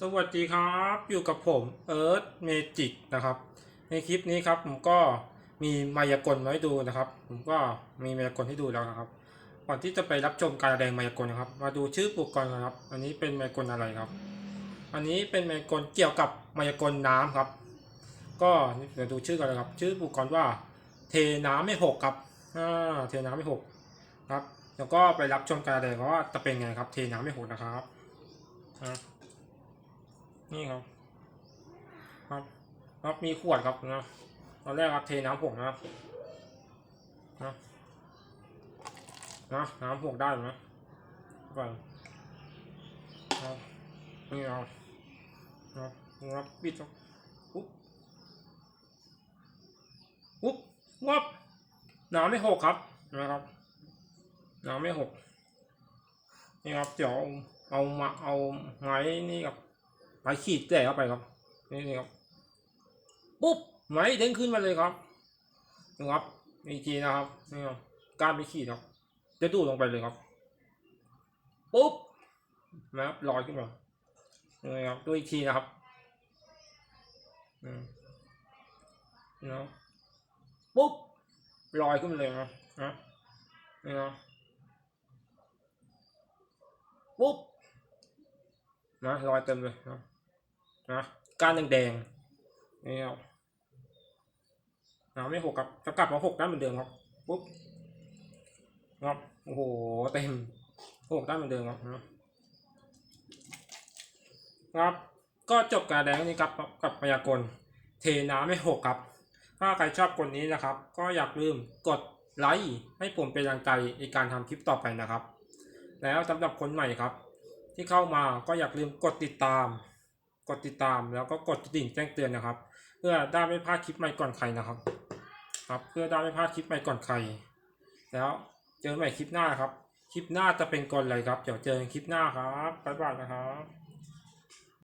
สวัสดีครับอยู่กับผมเอิร์ธเมจิกนะครับ ในคลิปนี้ครับผมก็มีมายากลมาให้ดูนะครับ ผมก็มีมายากลให้ดูแล้วนะครับ ก่อนที่จะไปรับชมการแสดงมายากลนะครับ มาดูชื่ออุปกรณ์กันครับ อันนี้เป็นมายากลอะไรครับ อันนี้เป็นมายากลเกี่ยวกับมายากลน้ำครับ ก็เดี๋ยวดูชื่อกันเลยครับ ชื่ออุปกรณ์ว่า เทน้ำไม่หกครับอ่าเทน้ำไม่หกครับแล้วก็ไปรับชมการแสดงว่าจะเป็นไงครับ เทน้ำไม่หกนะครับอะ นี่ครับครับครับมีขวดครับนะตอนแรกครับเทน้ำผงนะครับนะนะน้ำผงได้ไหมก่อนครับนี่เอาครับครับปิดครับปุ๊บปุ๊บวับน้ำไม่หกครับนะครับน้ำไม่หกนี่ครับเดี๋ยวเอามาเอาไม้นี่ครับ ไม้ขีดแตะเข้าไปครับนี่นี่ครับปุ๊บไหมเด้งขึ้นมาเลยครับนะครับอีกทีนะครับนี่ครับการไปขีดครับ จะดูลงไปเลยครับปุ๊บนะครับลอยขึ้นมานี่ครับดูอีกทีนะครับนะครับปุ๊บลอยขึ้นมาเลยนะนะนี่นะปุ๊บนะรอยเต็มเลยนะ นะก้านแดงๆนี่ครับน้ำไม่หกครับจะกลับมาหกได้เหมือนเดิมครับปุ๊บครับโอ้โหเต็มหกได้เหมือนเดิมครับนะครับ ก็จบการแดงนี้ครับกับพยากรณ์เทน้ำไม่หกครับ ถ้าใครชอบกลนี้นะครับ ก็อย่าลืมกดไลค์ให้ผมเป็นกำลังใจในการทำคลิปต่อไปนะครับ แล้วสำหรับคนใหม่ครับ ที่เข้ามาก็อย่าลืมกดติดตาม กดติดตามแล้วก็กดกระดิ่งแจ้งเตือนนะครับ เพื่อได้ไม่พลาดคลิปใหม่ก่อนใครนะครับ ครับเพื่อได้ไม่พลาดคลิปใหม่ก่อนใคร แล้วเจอกันใหม่คลิปหน้าครับ คลิปหน้าจะเป็นกลอะไรครับ เดี๋ยวเจอกันคลิปหน้าครับบ๊ายบายนะครับ